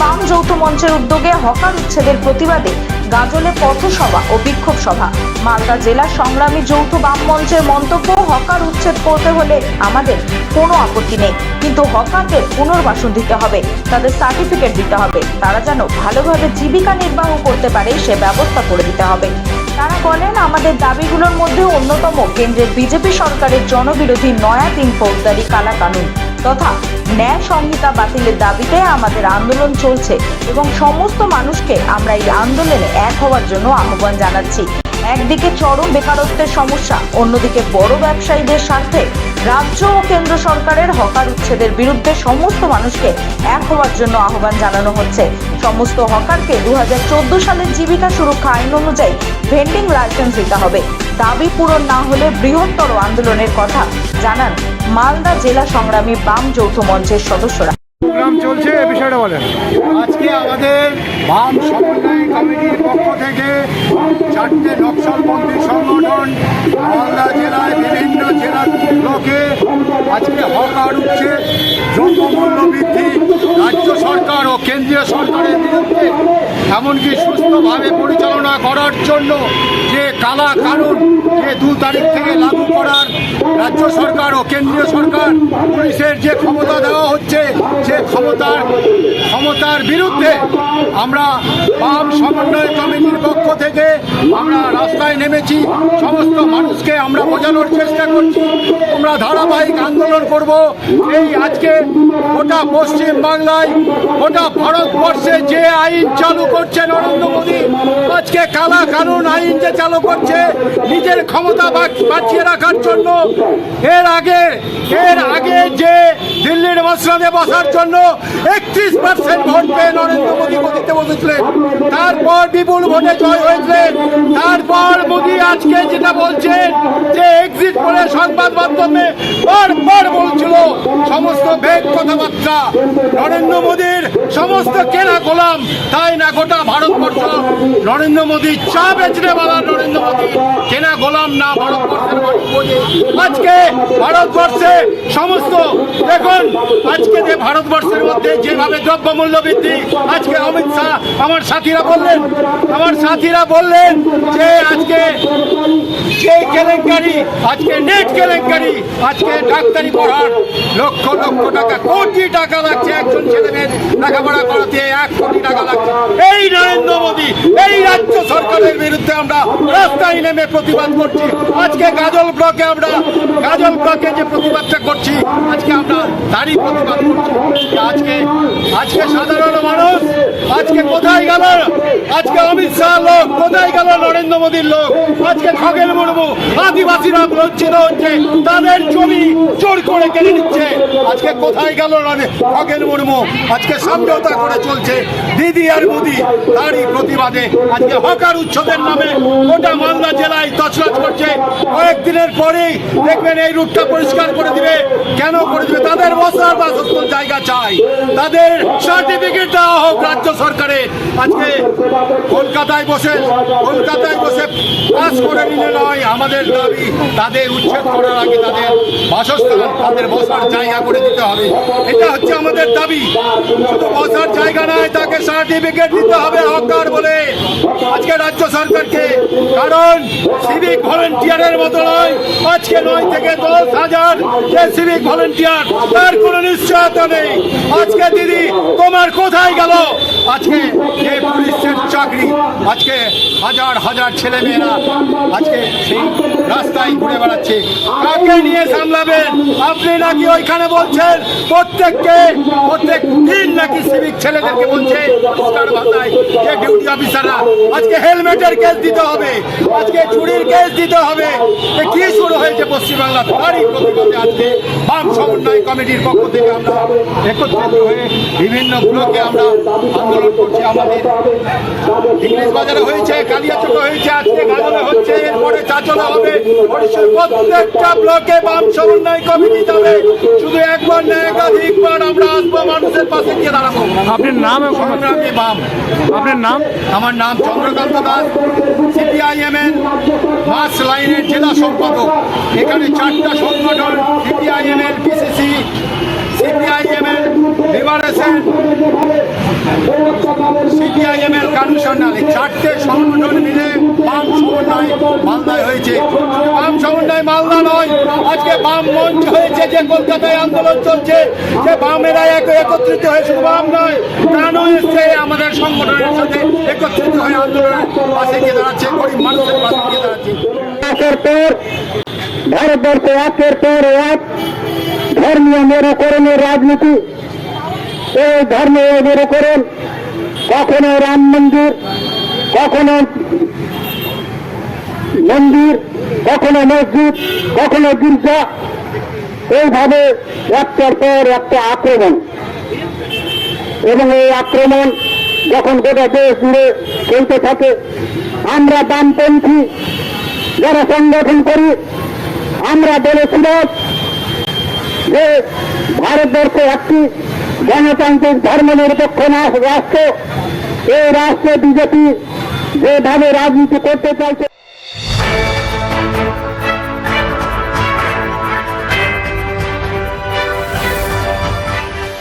বাম যৌথ মঞ্চের উদ্যোগে হকার উচ্ছেদের প্রতিবাদে গাজলে পথসভা ও বিক্ষোভ সভা। মালদা জেলা সংগ্রামী যৌথ বাম মঞ্চের মন্তব্য, হকার উচ্ছেদ করতে হলে আমাদের কোনো আপত্তি নেই। কিন্তু হকারদের পুনর্বাসন দিতে হবে, তাদের সার্টিফিকেট দিতে হবে। তারা যেন ভালোভাবে জীবিকা নির্বাহ করতে পারে, সে ব্যবস্থা করে দিতে হবে। তারা বলেন, আমাদের দাবিগুলোর মধ্যে অন্যতম কেন্দ্রের বিজেপি সরকারের জনবিরোধী নয়া তিন ফৌজদারি কালা কানুন তথা ন্যায় সংহিতা বাতিলের দাবিতে আমাদের আন্দোলন চলছে এবং সমস্ত মানুষকে আমরা এই আন্দোলনে এক হওয়ার জন্য আহ্বান জানাচ্ছি। একদিকে চরম বেকারত্বের সমস্যা, অন্যদিকে বড় ব্যবসায়ীদের স্বার্থে রাজ্য ও কেন্দ্র সরকারের হকার উচ্ছেদের বিরুদ্ধে সমস্ত মানুষকে এক হওয়ার জন্য আহ্বান জানানো হচ্ছে। সমস্ত হকারকে দু সালের জীবিকা সুরক্ষা আইন অনুযায়ী ভেন্ডিং লাইসেন্স দিতে হবে। দাবি পূরণ না হলে বৃহত্তর আন্দোলনের কথা জানান মালদা জেলা সংগ্রামী বাম যৌথ মঞ্চের সদস্যরা। প্রোগ্রাম চলছে এ বিষয়টা বলেন। আজকে আমাদের বাম সমন্বয় কমিটির পক্ষ থেকে চারটে নকশালপন্থী সংগঠন মালদা জেলায় বিভিন্ন জেলার ব্লকে আজকে হকার উঠছে দ্রব্যমূল্য বৃদ্ধি রাজ্য সরকার ও কেন্দ্রীয় সরকারের বিরুদ্ধে এমনকি সুস্থভাবে পরিচালনা করার জন্য যে কালা কানুন যে দু তারিখ থেকে লাগু করার রাজ্য সরকার ও কেন্দ্রীয় সরকার পুলিশের যে ক্ষমতা দেওয়া হচ্ছে, সে ক্ষমতার ক্ষমতার বিরুদ্ধে আমরা বাম সমন্বয় কমিটির পক্ষ থেকে আমরা রাস্তায় নেমেছি। সমস্ত মানুষকে আমরা বোঝানোর চেষ্টা করছি। আমরা ধারাবাহিক আন্দোলন করব। এই আজকে গোটা পশ্চিম বাংলায়, গোটা ভারতবর্ষে যে আইন চালু করছে নরেন্দ্র মোদী, আজকে কালা কানুন আইন যে চালু করছে, নিজের ক্ষমতা বাঁচিয়ে রাখার জন্য এর আগে এর আগে যে দিল্লির মসলাদে বসার জন্য একত্রিশ পার্সেন্ট ভোট পেয়ে নরেন্দ্র মোদী মোদীতে বসেছিলেন। তারপর বিপুল ভোটে জয় হয়েছিলেন তারপর মোদী আজকে যেটা বলছেন, যে এক্সিট করে সংবাদ মাধ্যমে সমস্ত কথাবার্তা নরেন্দ্র মোদীর সমস্ত কেনা গোলাম, তাই না গোটা ভারতবর্ষ? নরেন্দ্র মোদী চা বেচনে বলা নরেন্দ্র মোদী, কেনা গোলাম না ভারতবর্ষের আজকে ভারতবর্ষে সমস্ত, দেখুন, আজকে যে ভারতবর্ষের মধ্যে যেভাবে দ্রব্যমূল্য বৃদ্ধি, আজকে অমিত শাহ আমার সাথীরা বললেন, আমার সাথীরা বললেন যে আজকে সেই কেলেঙ্কারি, আজকে নেট কেলেঙ্কারি, আজকে ডাক্তারি পড়ার লক্ষ লক্ষ টাকা, কোটি টাকা একজন ছেলে মেয়ের লেখাপড়া করাতে এক কোটি টাকা লাগছে এই নরেন্দ্র মোদী, এই রাজ্য সরকারের বিরুদ্ধে আমরা রাস্তায় নেমে প্রতিবাদ করছি। আজকে গাজল ব্লকে আমরা, গাজল ব্লকে যে প্রতিবাদটা করছি, আজকে আমরা তারই প্রতিবাদ করছি। আজকে আজকে সাধারণ মানুষ, আজকে কোথায় গেল? আজকে অমিত শাহ লোক, কোথায় গেল নরেন্দ্র মোদীর লোক? আজকে খগেন মুর্মু, আদিবাসীরা লজ্জিত হচ্ছে, তাদের জমি জোর করে কেড়ে নিচ্ছে। আজকে কোথায় গেল খগেন মুর্মু? আজকে সমঝোতা করে চলছে দিদি আর মোদি তারই প্রতিবাদে। আজকে হকার উচ্ছেদের নামে গোটা মালদা জেলায় তছরছ করছে। কয়েকদিনের পরেই দেখবেন এই রুটটা পরিষ্কার করে দিবে। কেন করে দিবে? তাদের বসার বাসস্থান জায়গা চাই। তাদের সার্টিফিকেট দেওয়া হোক রাজ্য সরকারের। আজকে কলকাতায় বসে কলকাতায় বসে পাস করে নিলে নয় আমাদের দাবি। তাদের উচ্ছেদ করার আগে তাদের বাসস্থান, তাদের বসার জায়গা করে দিতে হবে। এটা হচ্ছে আমাদের দাবি। শুধু বসার জায়গা নয় তাকে সার্টিফিকেট দিতে হবে হকার বলে আজকে রাজ্য সরকারকে। কারণ সিভিক ভলেন্টিয়ারের মতো নয়, আজকে নয় থেকে দশ হাজার যে সিভিক ভলেন্টিয়ার তার কোনো নিশ্চয়তা নেই। আজকে দিদি, তোমার কোথায় গেল? আজকে যে পুলিশের চাকরি, আজকে হাজার হাজার ছেলে মেয়েরা আজকে সেই রাস্তায় ঘুরে বেড়াচ্ছে। কাকে নিয়ে সামলাবেন? আপনি নাকি ওইখানে বলছেন, প্রত্যেককে, প্রত্যেক দিন নাকি সিভিক ছেলেদেরকে বলছে ভাতায় যে ডিউটি অফিসাররা আজকে হেলমেটের কেস দিতে হবে আজকে চুরির কেস দিতে হবে। কি শুরু হয়েছে পশ্চিমবাংলা তারই প্রতিবাদে আজকে বাম সমন্বয় কমিটির পক্ষ থেকে আমরা একত্রিত হয়ে বিভিন্ন ব্লকে আমরা আন্দোলন করছি আমাদের। ইংলিশ বাজারে হয়েছে কালিয়াচকে হয়েছে আজকে গাজলে হচ্ছে এরপরে চাচলে হবে। প্রত্যেকটা ব্লকে বাম সমন্বয় কমিটি যাবে। শুধু একবার না একাধিকবার আমরা আসব মানুষের পাশে গিয়ে দাঁড়াবো। আপনার নাম সংগ্রামী বাম। আপনার নাম? আমার নাম চন্দ্রকান্ত দাস সিপিআইএম এর মাস লাইনের জেলা সম্পাদক। এখানে চারটা সংগঠন সিপিআইএম এর পিসিসি সিপিআইএম এর লিবারেশন সিপিআইএম এর কমিশন নালে চারটে সংগঠন মিলে বাম সমন্বয় মালদায় হয়েছে। বাম সমন্বয় মালদা নয়, আজকে বাম মঞ্চ হয়েছে যে কলকাতায় আন্দোলন চলছে। যে বামেরা এক একত্রিত হয়ে শুধু বাম নয় হয়ে আন্দোলনের পাশে রাজনীতি। এই ধর্মীয় মেরুকরণ কখনো রাম মন্দির, কখনো মন্দির, কখনো মসজিদ, কখনো গির্জা। এইভাবে একটার পর একটা আক্রমণ। এবং এই আক্রমণ যখন গোটা দেশ জুড়ে চলতে থাকে, আমরা বামপন্থী যারা সংগঠন করি, আমরা বলেছিলাম যে ভারতবর্ষ একটি গণতান্ত্রিক ধর্মনিরপেক্ষ রাষ্ট্র। এই রাষ্ট্রে বিজেপি যেভাবে রাজনীতি করতে চাইছে